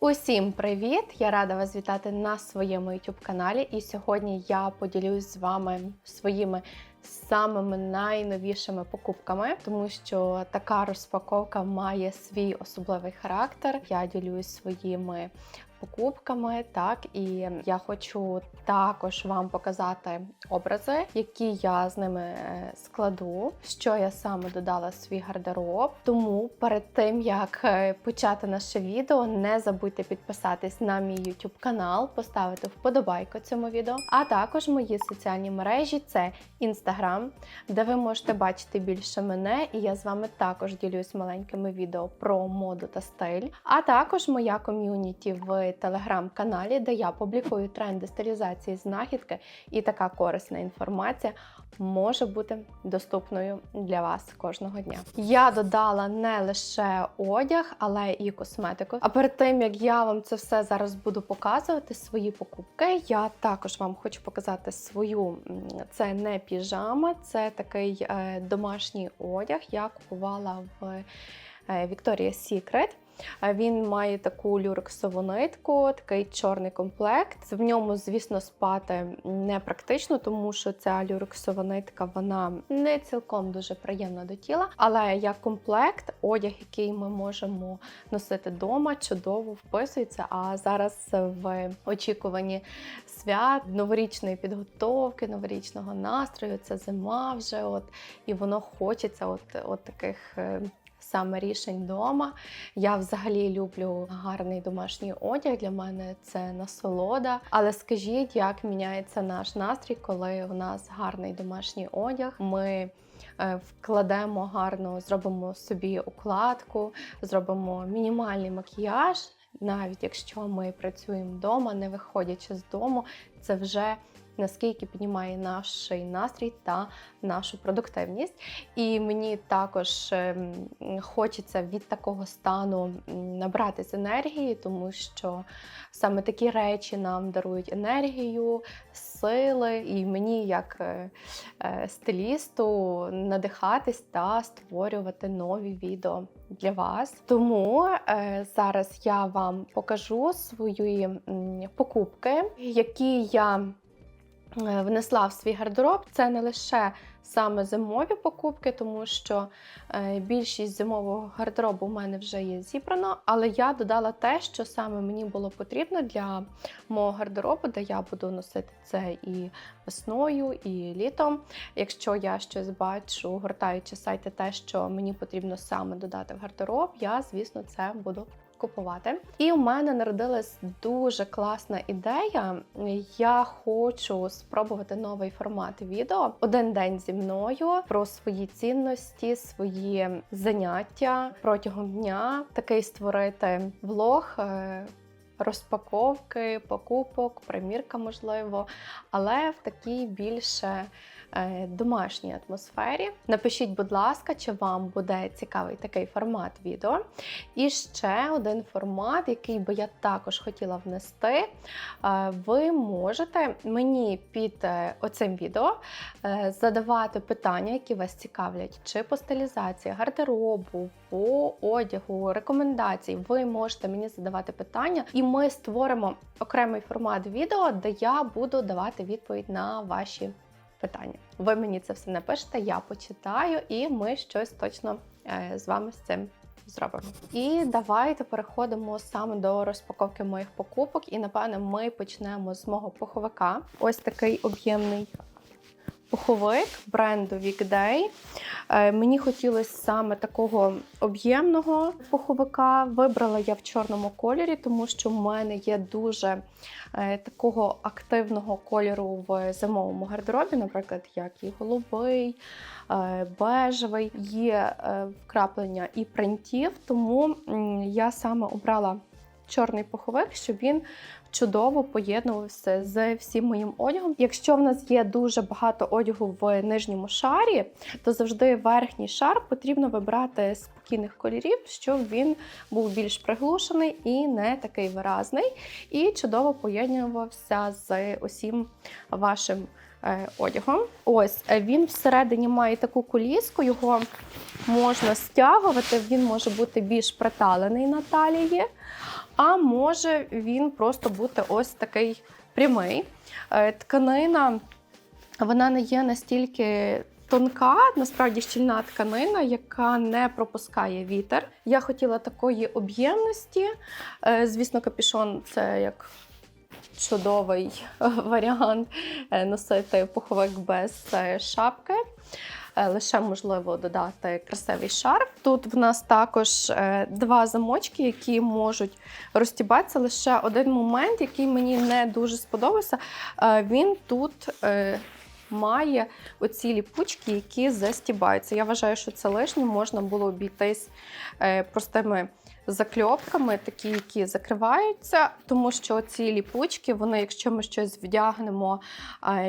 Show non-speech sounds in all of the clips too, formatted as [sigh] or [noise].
Усім привіт! Я рада вас вітати на своєму YouTube каналі. І сьогодні я поділюсь з вами своїми самими найновішими покупками, тому що така розпаковка має свій особливий характер. Я ділюсь своїми покупками, так і я хочу також вам показати образи, які я з ними е, складу, що я саме додала в свій гардероб. Тому перед тим як е, почати наше відео, не забудьте підписатись на мій YouTube канал, поставити вподобайку цьому відео, а також мої соціальні мережі це Instagram, де ви можете бачити більше мене, і я з вами також ділюсь маленькими відео про моду та стиль, а також моя ком'юніті в телеграм-каналі, де я публікую тренди стилізації знахідки, і така корисна інформація може бути доступною для вас кожного дня. Я додала не лише одяг, але і косметику. А перед тим як я вам це все зараз буду показувати, свої покупки, я також вам хочу показати свою це не піжама, це такий е, домашній одяг. Я купувала в е, Victoria's Secret. Е, Він має таку люрексову нитку, такий чорний комплект. В ньому, звісно, спати не практично, тому що ця люрексова нитка вона не цілком дуже приємна до тіла. Але як комплект, одяг, який ми можемо носити вдома, чудово вписується. А зараз в очікуванні свят, новорічної підготовки, новорічного настрою, це зима вже, от і воно хочеться, от, от таких. Саме рішень вдома. Я взагалі люблю гарний домашній одяг. Для мене це насолода. Але скажіть, як міняється наш настрій, коли у нас гарний домашній одяг? Ми е, вкладемо гарно, зробимо собі укладку, зробимо мінімальний макіяж. Навіть якщо ми працюємо вдома, не виходячи з дому, це вже наскільки піднімає наш настрій та нашу продуктивність. І мені також ем, хочеться від такого стану м, набратись енергії, тому що саме такі речі нам дарують енергію, сили, і мені, як е, е, стилісту, надихатись та створювати нові відео для вас. Тому е, зараз я вам покажу свої покупки, які я внесла в свій гардероб. Це не лише саме зимові покупки, тому що е, більшість зимового гардеробу в мене вже є зібрано, але я додала те, що саме мені було потрібно для мого гардеробу, де я буду носити це і весною, і літом. Якщо я щось бачу, гортаючи сайти, те, що мені потрібно саме додати в гардероб, я, звісно, це буду купувати. І у мене народилась дуже класна ідея. Я хочу спробувати новий формат відео один день зі мною про свої цінності, свої заняття протягом дня. Такий створити влог. е, Розпаковки, покупок, примірка, можливо, але в такій більше домашній атмосфері. Напишіть, будь ласка, чи вам буде цікавий такий формат відео. І ще один формат, який би я також хотіла внести. Е, Ви можете мені під е, оцим відео е, задавати питання, які вас цікавлять, чи по стилізації, гардеробу, по одягу, рекомендацій. Ви можете мені задавати питання, і ми створимо окремий формат відео, де я буду давати відповідь на ваші питання. Ви мені це все напишете, я почитаю, і ми щось точно е, з вами з цим зробимо. І давайте переходимо саме до розпаковки моїх покупок. І напевне ми почнемо з мого пуховика. Ось такий об'ємний пуховик бренду Weekday. Е, Мені хотілося саме такого об'ємного пуховика. Вибрала я в чорному кольорі, тому що в мене є дуже е, такого активного кольору в зимовому гардеробі, наприклад, як і голубий, е, бежевий, є вкраплення і принтів, тому я саме обрала чорний пуховик, щоб він чудово поєднувався з всім моїм одягом. Якщо в нас є дуже багато одягу в нижньому шарі, то завжди верхній шар потрібно вибрати спокійних кольорів, щоб він був більш приглушений і не такий виразний, і чудово поєднувався з усім вашим е, одягом. Ось е, він всередині має таку коліску, його можна стягувати, він може бути більш приталений на талії. А може він просто бути ось такий прямий. Е, Тканина вона не є настільки. Тонка, насправді щільна тканина, яка не пропускає вітер. Я хотіла такої об'ємності. Е, Звісно, капішон це як чудовий [laughs] варіант е, носити пуховик без шапки. Е, Лише можливо додати красивий шарф. Тут в нас також е, два замочки, які можуть розтібатися. Лише один момент, який мені не дуже сподобався. е, Він тут має оці ліпучки, які застібаються. Я вважаю, що це лишнє можна було обійтись простими закльопками, такі, які закриваються, тому що ці ліпучки, вони, якщо ми щось вдягнемо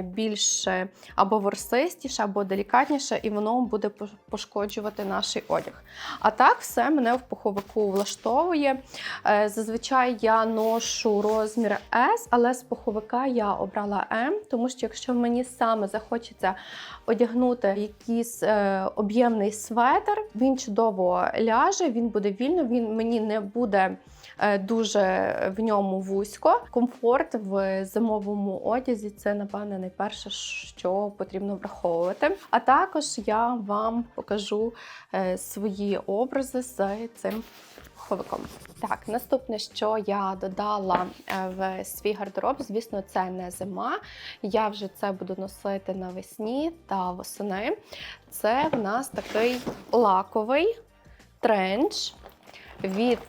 більш або ворсистіше, або делікатніше, і воно буде пошкоджувати наш одяг. А так, все мене в пуховику влаштовує. Е, Зазвичай я ношу розмір S, але з пуховика я обрала M, тому що якщо мені саме захочеться одягнути якийсь е, об'ємний светр, він чудово ляже, він буде вільно, він мені не буде. е, Дуже в ньому вузько. Комфорт в зимовому одязі це, напевне, найперше, що потрібно враховувати. А також я вам покажу е, свої образи з цим пуховиком. Так, наступне, що я додала е, в свій гардероб, звісно, це не зима. Я вже це буду носити навесні та восени. Це в нас такий лаковий тренч від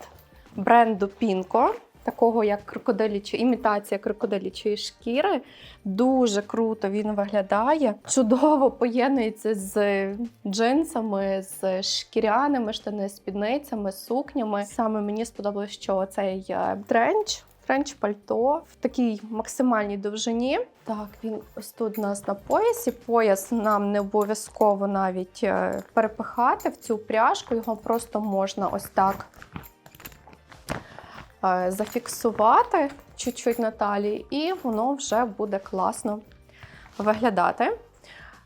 бренду Пінко. Такого як крокодилічої, імітація крокодилічої шкіри. Дуже круто він виглядає. Чудово поєднується з джинсами, з шкіряними штани, спідницями, сукнями. Саме мені сподобалось, що цей е, тренч. Френч пальто в такій максимальній довжині. Так, він ось тут у нас на поясі. Пояс нам не обов'язково навіть е, перепихати в цю пряжку. Його просто можна ось так е, зафіксувати чуть-чуть на талії, і воно вже буде класно виглядати.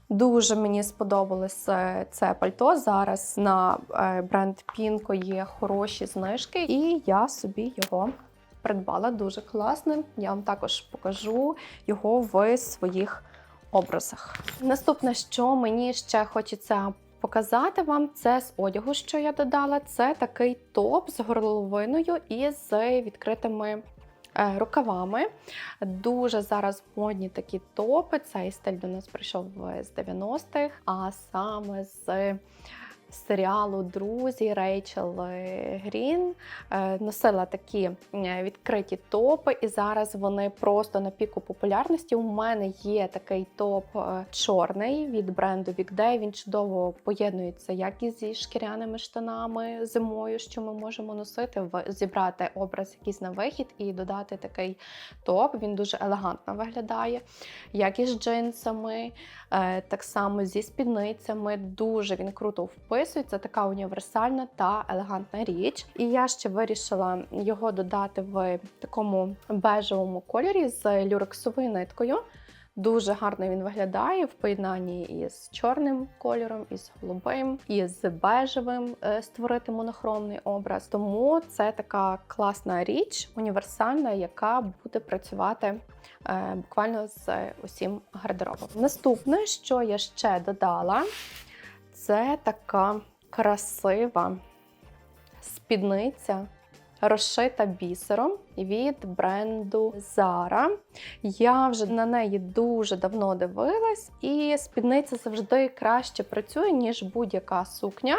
Дуже мені сподобалось це пальто. Зараз на е, бренд Пінко є хороші знижки, і я собі його придбала дуже класним. Я вам також покажу його в своїх образах. Наступне, що мені ще хочеться показати вам, це з одягу, що я додала. Це такий топ з горловиною і з відкритими. е, Рукавами дуже зараз модні такі топи. Цей стиль до нас прийшов з 90-х, а саме з серіалу Друзі Рейчел е, Грін е, носила такі відкриті топи, і зараз вони просто на піку популярності. У мене є такий топ е, чорний від бренду Day. Він чудово поєднується як і зі шкіряними штанами зимою, що ми можемо носити, зібрати образ якийсь на вихід і додати такий топ. Він дуже елегантно виглядає, як і з джинсами, так само зі спідницями. Дуже він круто вписується. Така універсальна та елегантна річ. І я ще вирішила його додати в такому бежевому кольорі з люрексовою ниткою. Дуже гарно він виглядає в поєднанні із чорним кольором, із голубим, і з бежевим е, створити монохромний образ. Тому це така класна річ, універсальна, яка буде працювати е, буквально з усім гардеробом. Наступне, що я ще додала, це така красива спідниця. Розшита бісером від бренду Zara. Я вже на неї дуже давно дивилась, і спідниця завжди краще працює, ніж будь-яка сукня,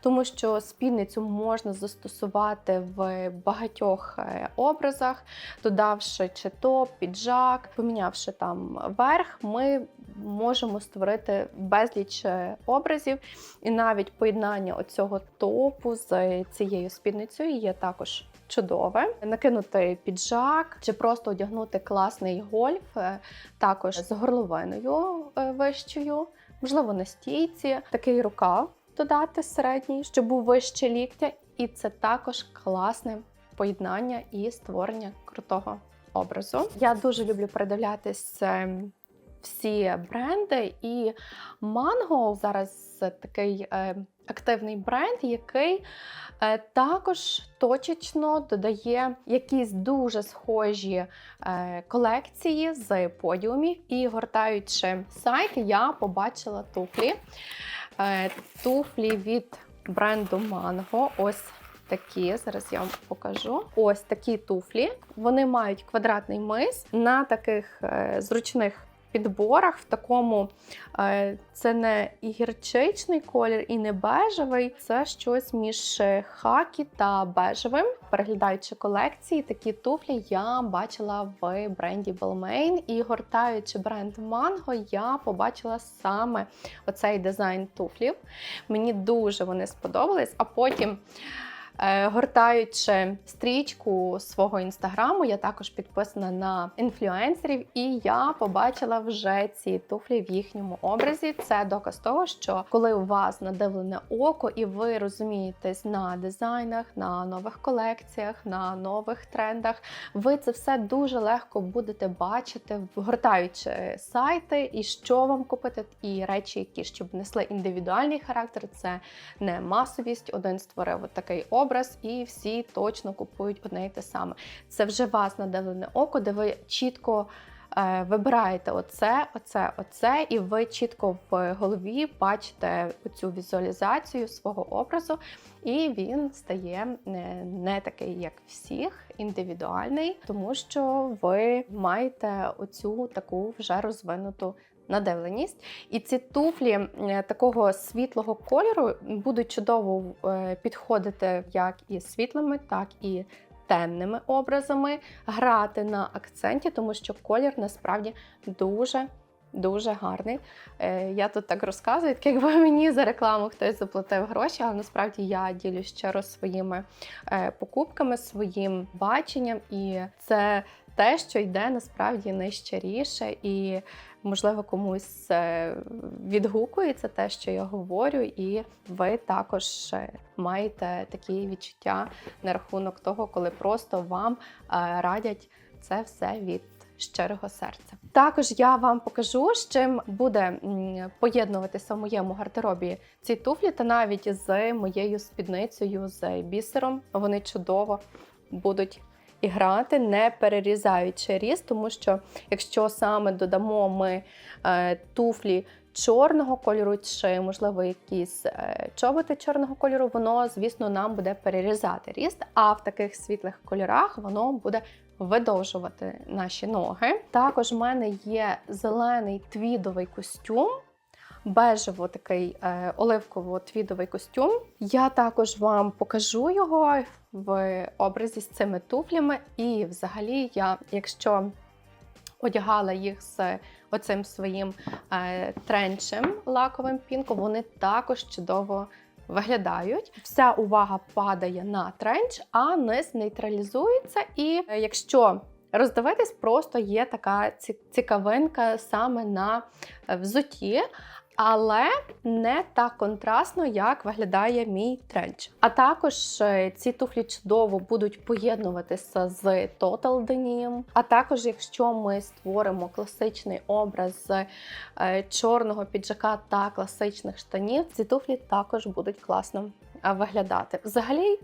тому що спідницю можна застосувати в багатьох е, образах, додавши чи топ, піджак, помінявши там верх, ми можемо створити безліч е, образів. І навіть поєднання оцього топу з цією спідницею є також чудове. Накинути піджак чи просто одягнути класний гольф, е, також з горловиною е, вищою, можливо, на стійці, такий рукав додати середній, щоб був вище ліктя, і це також класне поєднання і створення крутого образу. Я дуже люблю передивлятись ем, всі бренди. І Mango зараз такий е, активний бренд, який е, також точечно додає якісь дуже схожі е, колекції з подіумів. І гортаючи сайт, я побачила туфлі. Е, туфлі від бренду Mango. Ось такі. Зараз я вам покажу. Ось такі туфлі. Вони мають квадратний мис на таких зручних підборах. В такому е, це не і гірчичний колір, і не бежевий. Це щось між хакі та бежевим. Переглядаючи колекції, такі туфлі я бачила в бренді Balmain. І гортаючи бренд Mango, я побачила саме оцей дизайн туфлів. Мені дуже вони сподобались, а потім. Е, Гортаючи стрічку свого інстаграму, я також підписана на інфлюенсерів, і я побачила вже ці туфлі в їхньому образі. Це доказ того, що коли у вас надивлене око, і ви розумієтесь на дизайнах, на нових колекціях, на нових трендах, ви це все дуже легко будете бачити, гортаючи сайти, і що вам купити, і речі, які щоб несли індивідуальний характер. Це не масовість. Один створив такий образ, і всі точно купують одне і те саме. Це вже вас надивлене око, де ви чітко. е, Вибираєте оце, оце, оце, і ви чітко в голові бачите цю візуалізацію свого образу, і він стає не, не такий, як всіх, індивідуальний, тому що ви маєте оцю таку вже розвинуту надивленість. І ці туфлі е, такого світлого кольору будуть чудово е, підходити як і світлими, так і темними образами, грати на акценті, тому що колір насправді дуже. Дуже гарний. Е, Я тут так розказую, як якби [laughs] мені за рекламу хтось заплатив гроші, але насправді я ділюсь щиро своїми е, покупками, своїм баченням, і це те, що йде насправді найщиріше, і можливо комусь е, відгукується те, що я говорю, і ви також е, маєте такі відчуття на рахунок того, коли просто вам е, радять це все від. Щирого серця. Також я вам покажу, з чим буде поєднуватися в моєму гардеробі ці туфлі, та навіть з моєю спідницею з бісером. Вони чудово будуть і грати, не перерізаючи ріст, тому що якщо саме додамо ми е, туфлі чорного кольору, чи, можливо, якісь е, чоботи чорного кольору, воно, звісно, нам буде перерізати ріст, а в таких світлих кольорах воно буде видовжувати наші ноги. Також в мене є зелений твідовий костюм. Бежево такий е, оливково-твідовий костюм. Я також вам покажу його в образі з цими туфлями. І взагалі, я, якщо одягала їх з оцим своїм е, тренчем лаковим пінком, вони також чудово виглядають. Вся увага падає на тренч, а низ нейтралізується. І е, якщо роздивитись, просто є така цікавинка саме на взутті. Але не так контрастно, як виглядає мій тренч. А також е, ці туфлі чудово будуть поєднуватися з Total Denim. А також, якщо ми створимо класичний образ е, чорного піджака та класичних штанів, ці туфлі також будуть класно е, виглядати. Взагалі,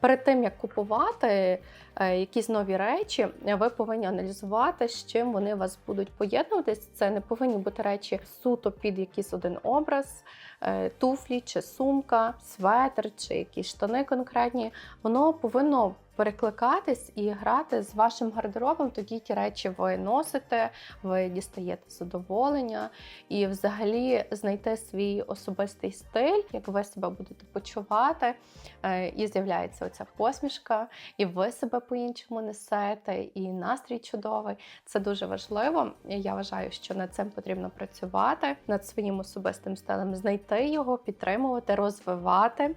перед тим як купувати якісь нові речі, е, ви повинні аналізувати, з чим вони вас будуть поєднуватись. Це не повинні бути речі суто під якийсь один образ, е, туфлі чи сумка, светр чи якісь штани конкретні. Воно повинно перекликатись і грати з вашим гардеробом. Тоді ті речі ви носите, ви дістаєте задоволення і взагалі знайти свій особистий стиль, як ви себе будете почувати, е, і з'являється оця посмішка, і ви себе по-іншому несете, і настрій чудовий. Це дуже важливо. Я вважаю, що над цим потрібно працювати, над своїм особистим стилем, знайти його, підтримувати, розвивати.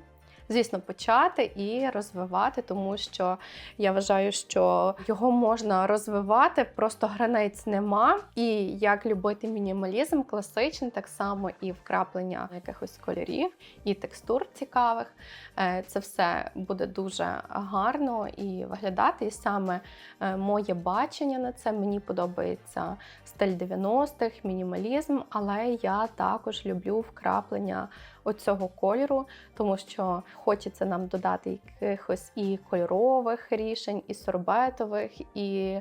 Звісно, почати і розвивати, тому що я вважаю, що його можна розвивати, просто границь нема. І як любити мінімалізм, класичний, так само і вкраплення якихось кольорів і текстур цікавих. Е, Це все буде дуже гарно і виглядати. І саме е, моє бачення на це мені подобається стиль 90-х, мінімалізм, але я також люблю вкраплення оцього кольору, тому що хочеться нам додати якихось і кольорових рішень, і сорбетових, і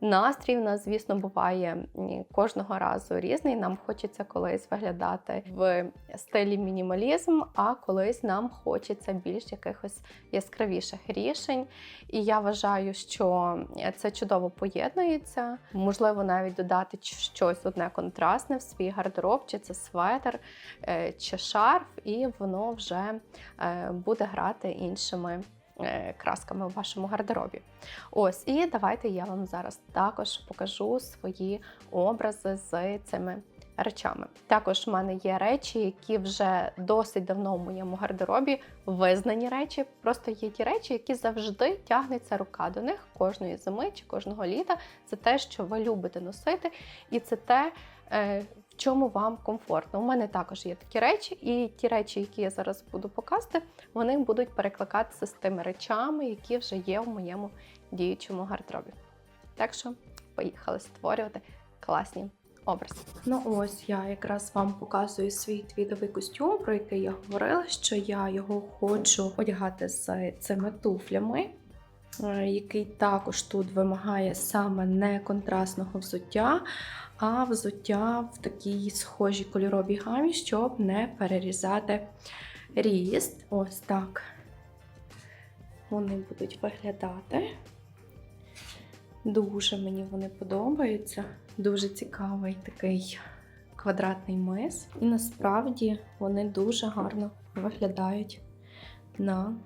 настрій в нас, звісно, буває кожного разу різний. Нам хочеться колись виглядати в стилі мінімалізм, а колись нам хочеться більш якихось яскравіших рішень. І я вважаю, що це чудово поєднується. Можливо, навіть додати щось одне контрастне в свій гардероб, чи це светр, е, чи шарф, і воно вже е, буде грати іншими е, красками у вашому гардеробі. Ось, і давайте я вам зараз також покажу свої образи з цими речами. Також в мене є речі, які вже досить давно в моєму гардеробі визнані речі. Просто є ті речі, які завжди тягнеться рука до них кожної зими чи кожного літа. Це те, що ви любите носити, і це те. Чому вам комфортно. У мене також є такі речі, і ті речі, які я зараз буду показувати, вони будуть перекликатися з тими речами, які вже є в моєму діючому гардеробі. Так що поїхали створювати класні образи. Ну ось я якраз вам показую свій твідовий костюм, про який я говорила, що я його хочу одягати з цими туфлями. Е, Який також тут вимагає саме не контрастного взуття, а взуття в такій схожій кольоровій гамі, щоб не перерізати ріст. Ось так вони будуть виглядати. Дуже мені вони подобаються. Дуже цікавий такий квадратний мис. І насправді вони дуже гарно виглядають на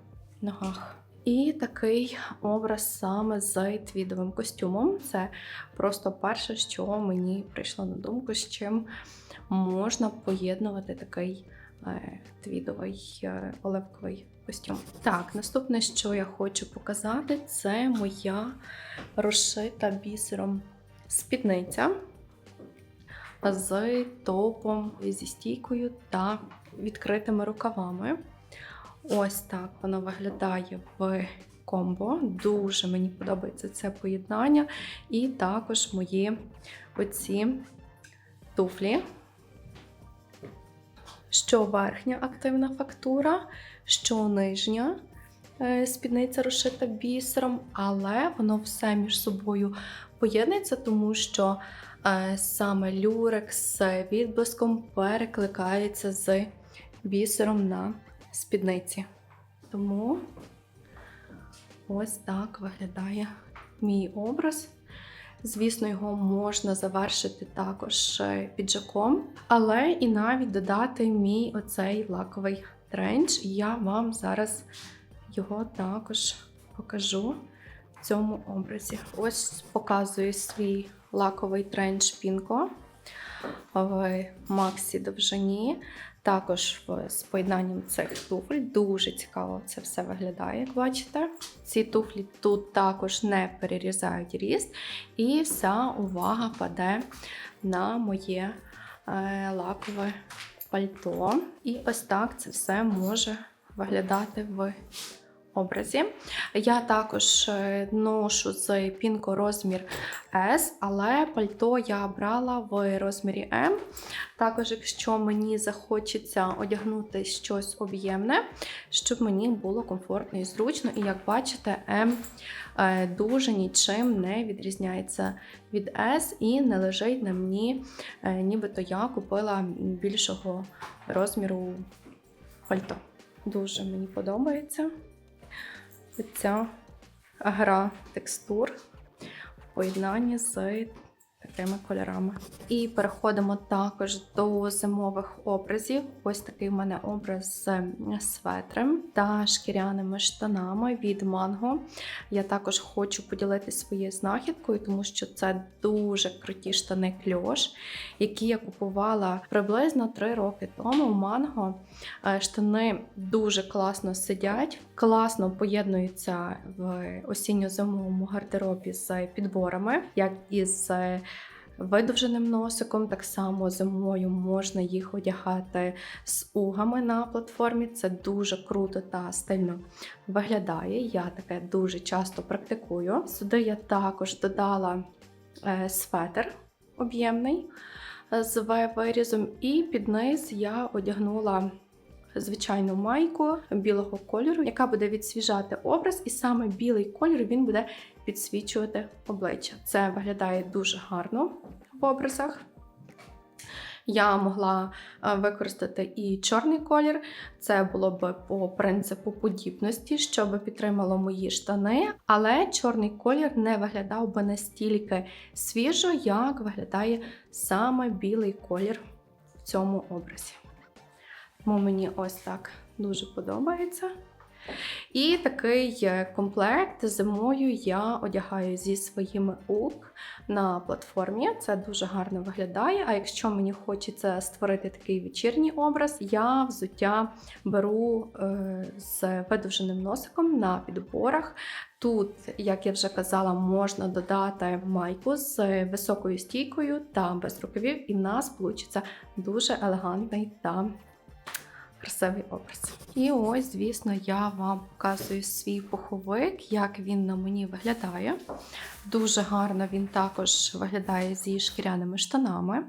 ногах. І такий образ саме з твідовим костюмом. Це просто перше, що мені прийшло на думку, з чим можна поєднувати такий е, твідовий е, оливковий костюм. Так, наступне, що я хочу показати, це моя розшита бісером спідниця з топом зі стійкою та відкритими рукавами. Ось так воно виглядає в комбо. Дуже мені подобається це поєднання. І також мої оці туфлі. Що верхня активна фактура, що нижня е, спідниця розшита бісером, але воно все між собою поєднується, тому що е, саме люрекс відблиском перекликається з бісером на спідниці. Тому ось так виглядає мій образ. Звісно, його можна завершити також е, піджаком, але і навіть додати мій оцей лаковий тренч. Я вам зараз його також покажу в цьому образі. Ось показую свій лаковий тренч Пінко в Максі довжині. Також з поєднанням цих туфель. Дуже цікаво це все виглядає, як бачите. Ці туфлі тут також не перерізають ріст, і вся увага паде на моє е, лакове пальто. І ось так це все може виглядати в образі. Я також е, ношу з пінко розмір S, але пальто я брала в розмірі M. Також, якщо мені захочеться одягнути щось об'ємне, щоб мені було комфортно і зручно. І як бачите, М е, дуже нічим не відрізняється від S і не лежить на мені, е, нібито я купила більшого розміру пальто. Дуже мені подобається ця гра текстур в поєднанні з такими кольорами. І переходимо також до зимових образів. Ось такий в мене образ з светрем та шкіряними штанами від манго. Я також хочу поділитися своєю знахідкою, тому що це дуже круті штани кльош, які я купувала приблизно 3 роки тому у манго. Е, Штани дуже класно сидять, класно поєднуються в осінньо-зимовому гардеробі з підборами, як і з видовженим носиком. Так само зимою можна їх одягати з угами на платформі. Це дуже круто та стильно виглядає. Я таке дуже часто практикую. Сюди я також додала е, светр об'ємний е, з В-вирізом, і під низ я одягнула. Звичайну майку білого кольору, яка буде відсвіжати образ, і саме білий кольор він буде підсвічувати обличчя. Це виглядає дуже гарно в образах. Я могла е, використати і чорний колір. Це було б по принципу подібності, щоб підтримало мої штани. Але чорний колір не виглядав би настільки свіжо, як виглядає саме білий колір в цьому образі. Тому мені ось так дуже подобається. І такий е, комплект зимою я одягаю зі своїми УК на платформі. Це дуже гарно виглядає. А якщо мені хочеться створити такий вечірній образ, я взуття беру е, з видовженим носиком на підборах. Тут, як я вже казала, можна додати майку з високою стійкою та без рукавів, і в нас вийде дуже елегантний та красивий образ. І ось, звісно, я вам показую свій пуховик, як він на мені виглядає. Дуже гарно він також виглядає зі шкіряними штанами.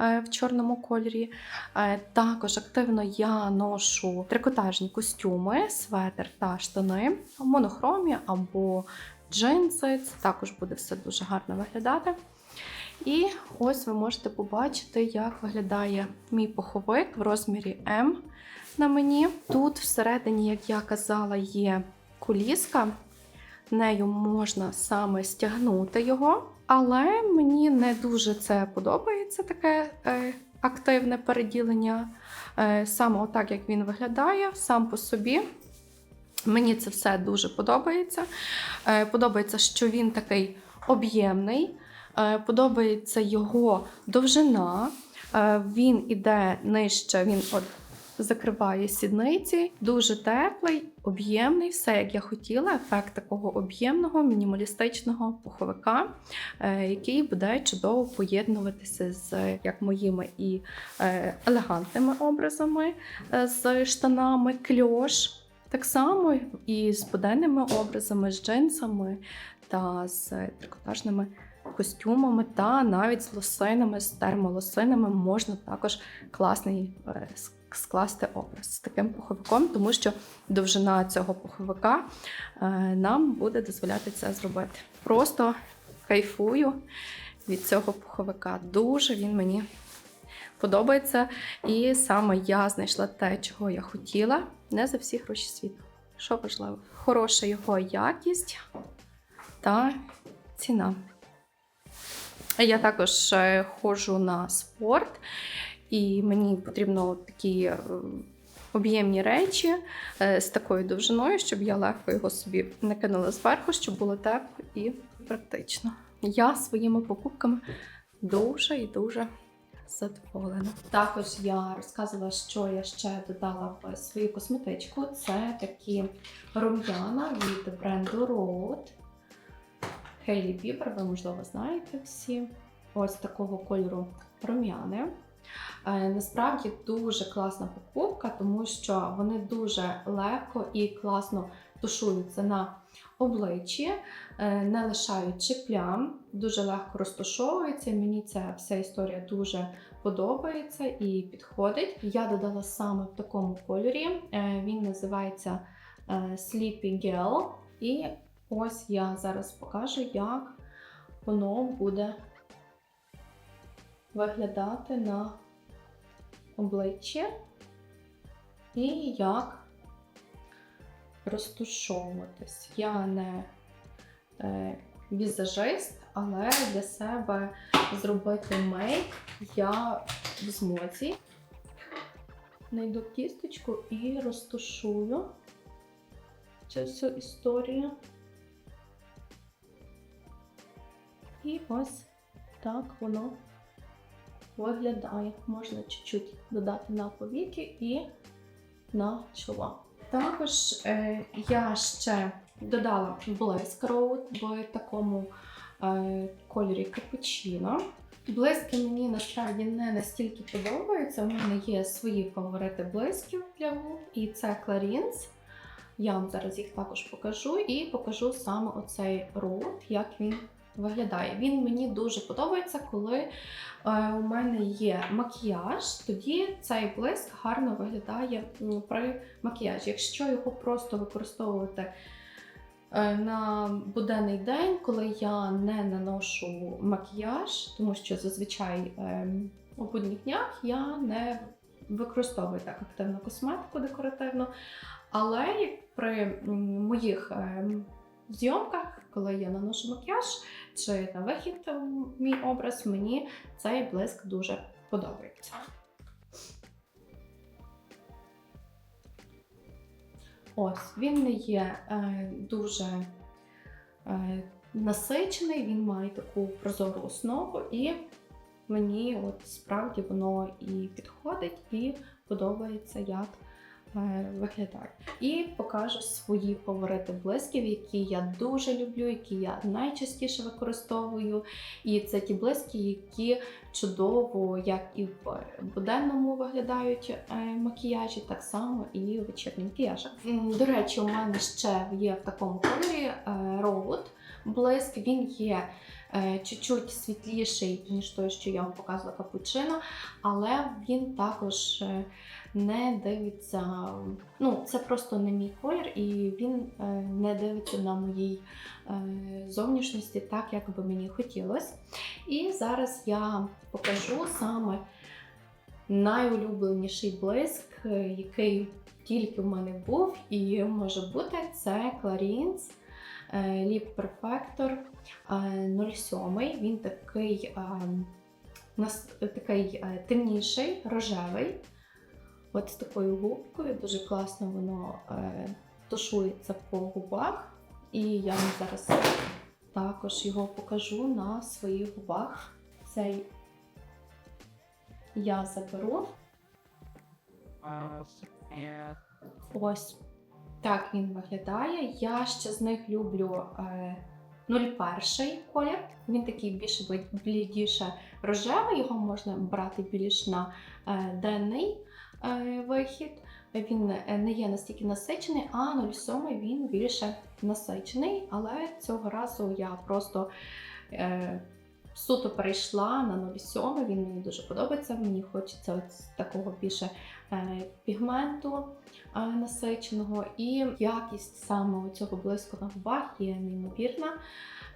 е, В чорному кольорі. Е, Також активно я ношу трикотажні костюми, светр та штани в монохромі або джинси. Це також буде все дуже гарно виглядати. І ось ви можете побачити, як виглядає мій пуховик в розмірі М на мені. Тут всередині, як я казала, є куліска. Нею можна саме стягнути його, але мені не дуже це подобається, таке е, активне переділення. Е, саме отак, як він виглядає, сам по собі. Мені це все дуже подобається. Е, подобається, що він такий об'ємний. Е, Подобається його довжина. Е, Він іде нижче, він закриває сідниці. Дуже теплий, об'ємний, все як я хотіла. Ефект такого об'ємного, мінімалістичного пуховика, е, який буде чудово поєднуватися з як моїми і е, елегантними образами, е, з штанами кльош. Так само і з буденними образами, з джинсами та з трикотажними костюмами, та навіть з лосинами, з термолосинами можна також класний скласти образ з таким пуховиком, тому що довжина цього пуховика е, нам буде дозволяти це зробити. Просто кайфую від цього пуховика. Дуже він мені подобається. І саме я знайшла те, чого я хотіла, не за всі гроші світу. Що важливо? Хороша його якість та ціна. Я також е, ходжу на спорт, і мені потрібно такі е, об'ємні речі е, з такою довжиною, щоб я легко його собі накинула зверху, щоб було тепло і практично. Я своїми покупками дуже і дуже задоволена. Також я розказувала, що я ще додала в свою косметичку. Це такі рум'яна від бренду Rode. Хейлі Бібер, ви, можливо, знаєте всі. Ось такого кольору рум'яни. Е, Насправді дуже класна покупка, тому що вони дуже легко і класно тушуються на обличчі, е, не лишаючи плям, дуже легко розташовуються. Мені ця вся історія дуже подобається і підходить. Я додала саме в такому кольорі. Е, Він називається Sleepy Gel. І ось я зараз покажу, як воно буде виглядати на обличчі і як розтушовуватись. Я не е, візажист, але для себе зробити мейк я в змозі. Найду кісточку і розташую цю всю історію. І ось так воно виглядає. Можна чуть-чуть додати на повіки і на чоло. Також е, я ще додала блиск роуд в такому е, кольорі капучино. Блиски мені насправді не настільки подобаються. У мене є свої фаворити блисків для губ, і це Clarins. Я вам зараз їх також покажу і покажу саме оцей роуд, як він виглядає. Він мені дуже подобається, коли е, у мене є макіяж, тоді цей блиск гарно виглядає при макіяжі. Якщо його просто використовувати е, на буденний день, коли я не наношу макіяж, тому що зазвичай е, у будніх днях я не використовую так активну косметику декоративну. Але при моїх е, зйомках, коли я наношу макіяж чи на вихід мій образ, мені цей блиск дуже подобається. Ось, він не є е, дуже е, насичений, він має таку прозору основу, і мені от справді воно і підходить, і подобається, як е, виглядає. І покажу свої фаворити блисків, які я дуже люблю, які я найчастіше використовую. І це ті блиски, які чудово, як і в буденному виглядають е, макіяжі, так само і в вечірніх макіяжах. М, До речі, у мене ще є в такому кольорі е, Road блиск. Він є е, чуть-чуть світліший, ніж той, що я вам показувала капучино, але він також е, не дивиться. Ну, це просто не мій колір, і він е, не дивиться на моїй е, зовнішності так, як би мені хотілося. І зараз я покажу саме найулюбленіший блиск, е, який тільки в мене був і може бути, це Clarins Lip Perfector е, 07. Він такий, такий темніший, рожевий. От з такою губкою дуже класно воно е, тушується по губах. І я вам зараз також його покажу на своїх губах. Цей я заберу. Ось так він виглядає. Я ще з них люблю е, 01 колір. Він такий більш блідіше рожевий, його можна брати більш на е, денний вихід. Він е, не є настільки насичений, а 07 він більше насичений. Але цього разу я просто е, суто перейшла на 07, він мені дуже подобається. Мені хочеться от такого більше е, пігменту е, насиченого. І якість саме цього блиску на губах є неймовірна.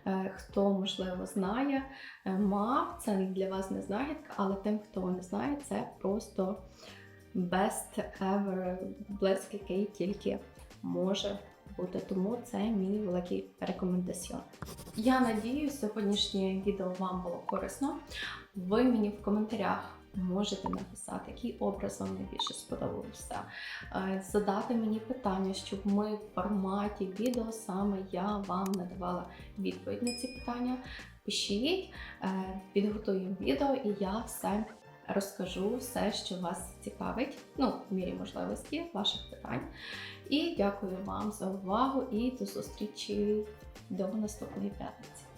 Е, Хто, можливо, знає, е, мав, це для вас не знахідка, але тим, хто не знає, це просто best ever блиск, який тільки може бути. Тому це мій великий рекомендаціон. Я надію, сьогоднішнє відео вам було корисно. Ви мені в коментарях можете написати, який образ вам найбільше сподобався, е, задати мені питання, щоб ми в форматі відео саме я вам надавала відповідь на ці питання. Пишіть, е, підготуємо відео, і я все розкажу, все, що вас цікавить, ну, в мірі можливості ваших питань. І дякую вам за увагу і до зустрічі до наступної п'ятниці.